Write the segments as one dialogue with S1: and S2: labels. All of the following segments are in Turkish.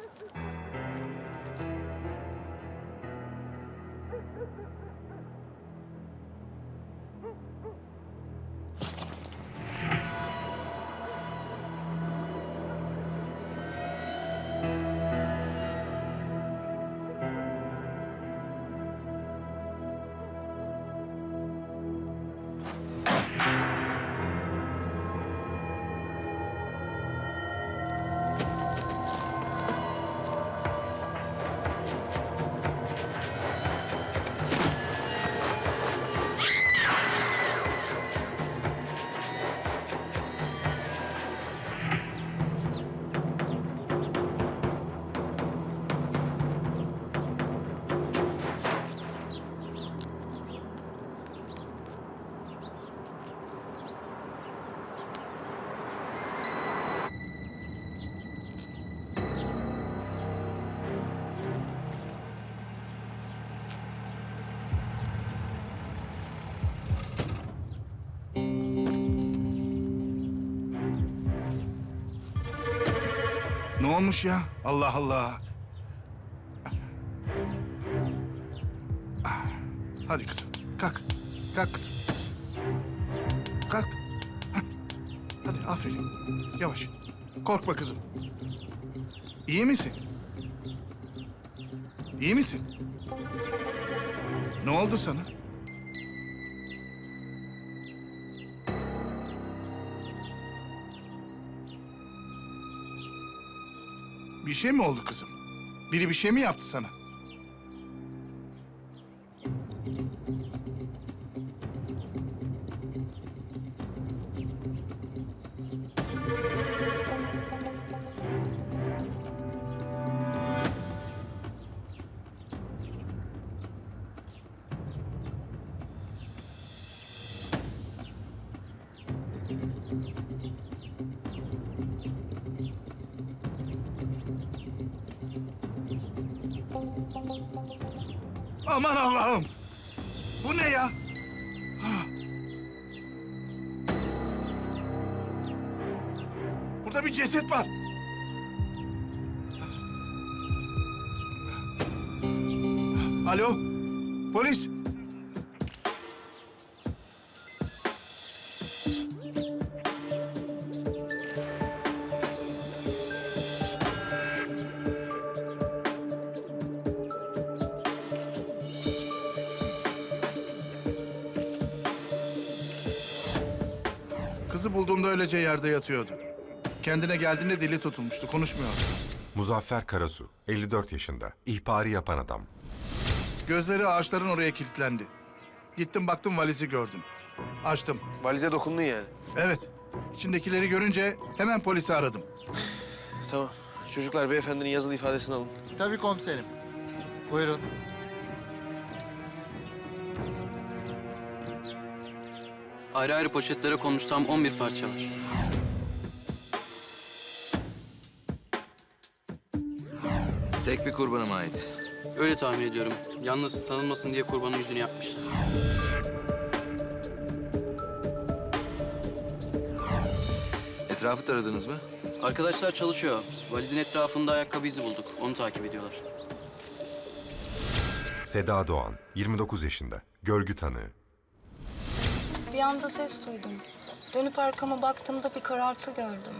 S1: Thank you. Olmuş ya? Allah Allah. Hadi kızım, kalk. Kalk kızım. Kalk. Hadi aferin. Yavaş. Korkma kızım. İyi misin? İyi misin? Ne oldu sana? Bir şey mi oldu kızım? Biri bir şey mi yaptı sana? Aman Allah'ım! Bu ne ya? Burada bir ceset var. Alo, polis. Kızı bulduğumda öylece yerde yatıyordu. Kendine geldiğinde dili tutulmuştu, konuşmuyordu.
S2: Muzaffer Karasu, 54 yaşında, ihbarı yapan adam.
S1: Gözleri ağaçların oraya kilitlendi. Gittim baktım valizi gördüm. Açtım.
S3: Valize dokundun yani.
S1: Evet. İçindekileri görünce hemen polisi aradım.
S3: Tamam. Çocuklar beyefendinin yazılı ifadesini alın.
S4: Tabii komiserim. Buyurun.
S5: Ayrı ayrı poşetlere konmuş tam 11 parça var.
S6: Tek bir kurbana mı ait?
S5: Öyle tahmin ediyorum. Yalnız tanınmasın diye kurbanın yüzünü yapmışlar.
S6: Etrafı taradınız mı?
S5: Arkadaşlar çalışıyor. Valizin etrafında ayakkabı izi bulduk. Onu takip ediyorlar.
S2: Seda Doğan, 29 yaşında, görgü tanığı.
S7: Bir anda ses duydum. Dönüp arkama baktığımda bir karartı gördüm.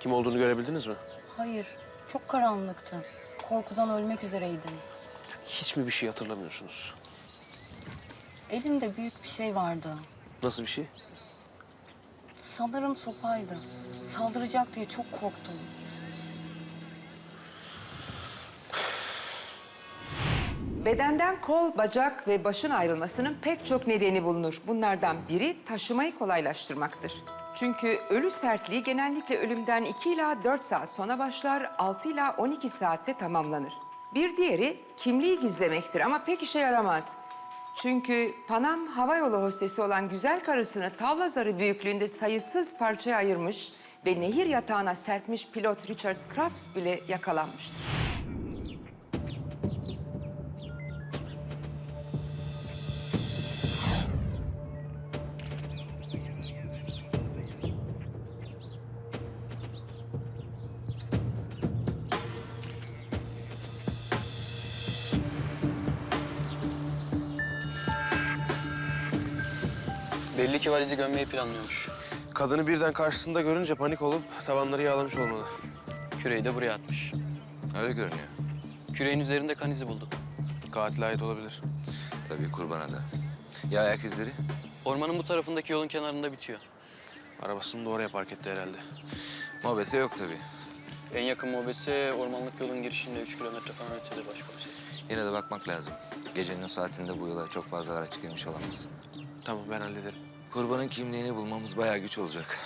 S3: Kim olduğunu görebildiniz mi?
S7: Hayır, çok karanlıktı. Korkudan ölmek üzereydim.
S3: Hiç mi bir şey hatırlamıyorsunuz?
S7: Elinde büyük bir şey vardı.
S3: Nasıl bir şey?
S7: Sanırım sopaydı. Saldıracak diye çok korktum.
S8: Bedenden kol, bacak ve başın ayrılmasının pek çok nedeni bulunur. Bunlardan biri taşımayı kolaylaştırmaktır. Çünkü ölü sertliği genellikle ölümden 2 ila 4 saat sonra başlar, 6 ila 12 saatte tamamlanır. Bir diğeri kimliği gizlemektir ama pek işe yaramaz. Çünkü Panam havayolu hostesi olan güzel karısını tavla zarı büyüklüğünde sayısız parçaya ayırmış ve nehir yatağına serpmiş pilot Richard Kraft bile yakalanmıştır.
S5: Belli ki valizi gömmeyi planlıyormuş.
S3: Kadını birden karşısında görünce panik olup tabanları yağlamış olmalı.
S5: Küreği de buraya atmış.
S6: Öyle görünüyor.
S5: Küreğin üzerinde kan izi bulduk.
S3: Katile ait olabilir.
S6: Tabii kurbana da. Ya ayak izleri?
S5: Ormanın bu tarafındaki yolun kenarında bitiyor.
S3: Arabasını da oraya park etti herhalde.
S6: Mobese yok tabii.
S5: En yakın mobese ormanlık yolun girişinde 3 kilometre falan ötede başkomiserim.
S6: Yine de bakmak lazım. Gecenin o saatinde bu yola çok fazla araç girmiş olamaz.
S3: Tamam ben hallederim.
S6: Kurbanın kimliğini bulmamız bayağı güç olacak.